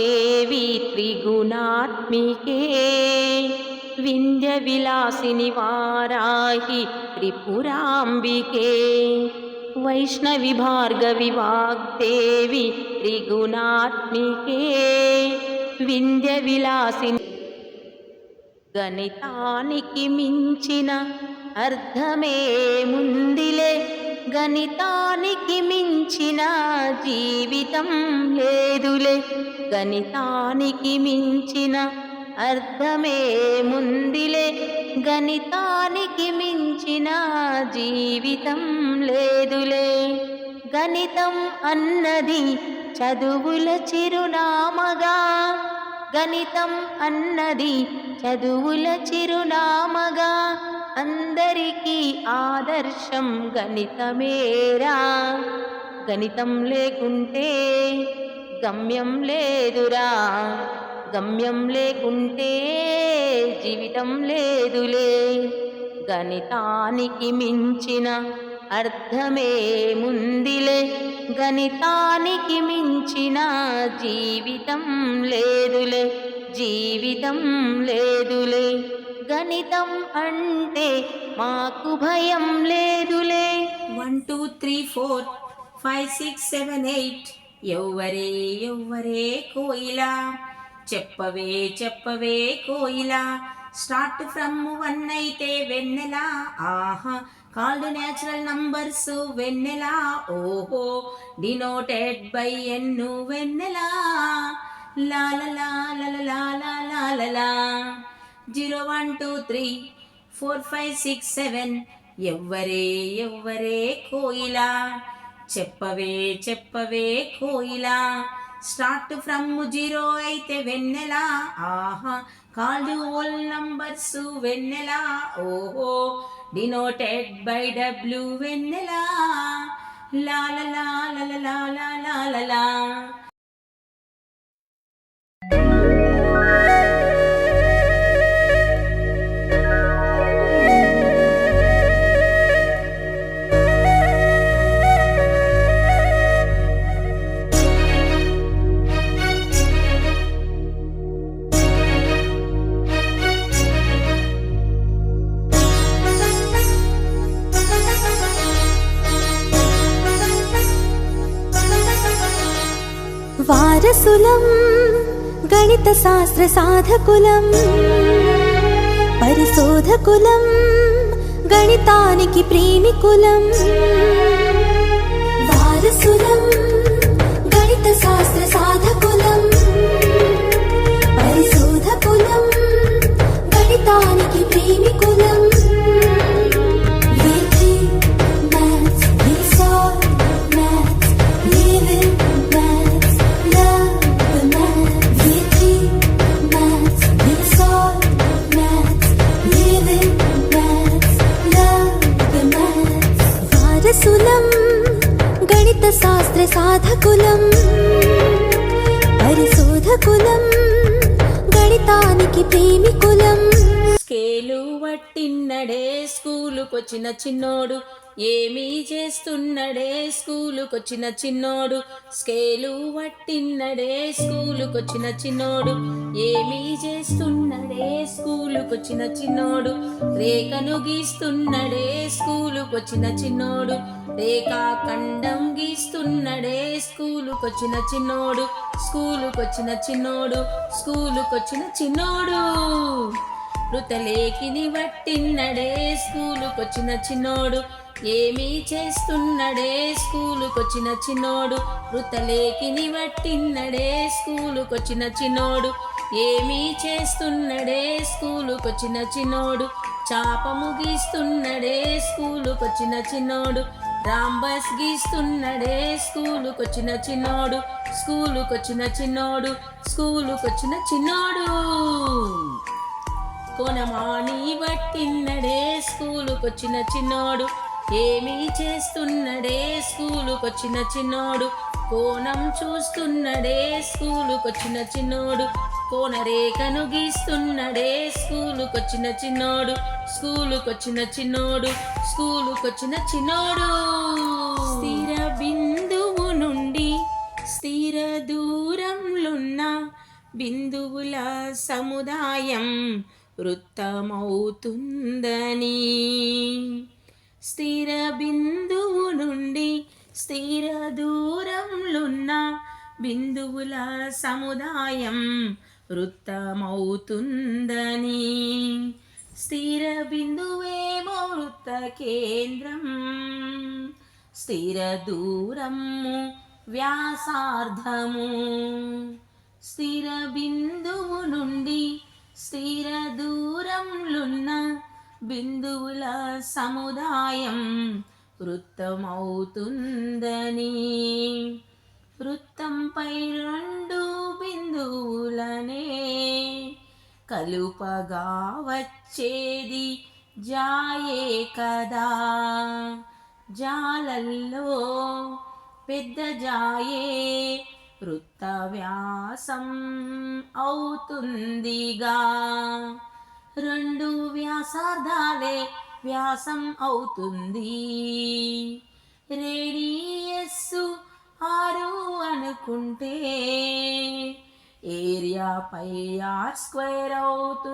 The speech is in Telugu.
దేవి త్రిగుణాత్మికే. వింధ్య విలాసిని వారాహి త్రిపురాంబికే. వైష్ణవి భార్గవి వాగ్దేవి త్రిగుణాత్మికే. వింధ్య విలాసిని గణితానికి మించిన అర్థమే ముందిలే. గణితానికి మించిన జీవితం లేదులే. గణితానికి మించిన అర్థమేముందిలే? గణితానికి మించిన జీవితం లేదులే. గణితం అన్నది చదువుల చిరునామగా. గణితం అన్నది చదువుల చిరునామగా. అందరికీ ఆదర్శం గణితమేరా. గణితం లేకుంటే గమ్యం లేదురా. గమ్యం లేకుంటే జీవితం లేదులే. గణితానికి మించిన అర్థమే ముందిలే గణితానికి మించిన జీవితం లేదులే. జీవితం లేదులే. గణితం అంటే మాకు భయం లేదులే. One two three four five six seven eight ఎవ్వరే ఎవ్వరే కోయిలా? చెప్పవే చెప్పవే కోయిలా? స్టార్ట్ ఫ్రమ్ వన్ అయితే వెన్నెలా. ఆహా కాల్డ్ న్యాచురల్ నంబర్స్ వెన్నెలా. ఓహో డినోటెడ్ బై ఎన్ను వెన్నెలా. లాలలా లాలలా zero one two three four five six seven. ఎవ్వరే ఎవ్వరే కోయిలా. చెప్పవే చెప్పవే కోయిలా. స్టార్ట్ ఫ్రమ్ జీరో అయితే వెన్నెలా. ఆహా కాల్డ్ ఓల్ నంబర్స్ వెన్నెలా. ఓహో డినోటెడ్ బై డబ్ల్యూ వెన్నెలా. లా లా లాలలా సరసులం గణిత శాస్త్ర సాధకులం పరిశోధకులం గణితానికి ప్రేమికులం వారసులం. సరసులం గణిత శాస్త్ర సాధకులం పరిశోధకులం గణితానికి ప్రేమికులం. స్కేలు వట్టిన్నడే స్కూలుకొచ్చిన చిన్నోడు ఏమీ చేస్తున్నడే? స్కూలుకొచ్చిన చిన్నోడు. స్కేలు వట్టిన్నడే స్కూలుకొచ్చిన చిన్నోడు. ఏమీ చేస్తున్నడే? స్కూలుకొచ్చిన చిన్నోడు. రేఖను గీస్తున్నడే? స్కూలుకొచ్చిన చిన్నోడు. రేఖాఖండం గీస్తున్నడే? స్కూలుకొచ్చిన చిన్నోడు. స్కూలుకొచ్చిన చిన్నోడు. స్కూలుకొచ్చిన చిన్నోడు. మృతలేఖిని వట్టిన్నడే స్కూలుకొచ్చిన చిన్నోడు. ఏమీ చేస్తున్నడే? స్కూలుకొచ్చిన చిన్నోడు వృతలేకిని వట్టిన్నడే స్కూలుకొచ్చిన చిన్నోడు ఏమీ చేస్తున్నడే? స్కూలుకొచ్చిన చిన్నోడు చాప గీస్తున్నడే స్కూలుకొచ్చిన చిన్నోడు రాంబస్ గీస్తున్నడే. స్కూలుకొచ్చిన చిన్నోడు స్కూలుకొచ్చిన చిన్నోడు స్కూలుకొచ్చిన చిన్నోడు. కొనమాని పట్టినడే స్కూలుకొచ్చిన చిన్నోడు ఏమీ చేస్తున్నడే? స్కూలుకొచ్చిన చిన్నోడు. కోణం చూస్తున్నడే? స్కూలుకొచ్చిన చిన్నోడు. కోనరేఖను గీస్తున్నడే? స్కూలుకొచ్చిన చిన్నోడు. స్కూలుకొచ్చిన చిన్నోడు. స్కూలుకొచ్చిన చిన్నోడు. స్థిర బిందువు నుండి స్థిర దూరంలున్న బిందువుల సముదాయం వృత్తమవుతుందని స్థిర బిందువు నుండి స్థిర దూరంలున్న బిందువుల సముదాయం వృత్తమవుతుందని. స్థిర బిందువేమో వృత్త కేంద్రం స్థిర దూరము వ్యాసార్థము. స్థిర బిందువు నుండి స్థిర దూరంలున్న బిందువుల సముదాయం వృత్తమవుతుందని. వృత్తంపై రెండు బిందువులనే కలుపగా వచ్చేది జాయే కదా. జాలల్లో పెద్ద జాయే వృత్త వ్యాసం అవుతుందిగా. రెండు వ్యాసార్థాలే వ్యాసం అవుతుంది. రేడియస్సు ఆరు అనుకుంటే ఏరియా పై ఆర్ స్క్వేర్ అవుతుంది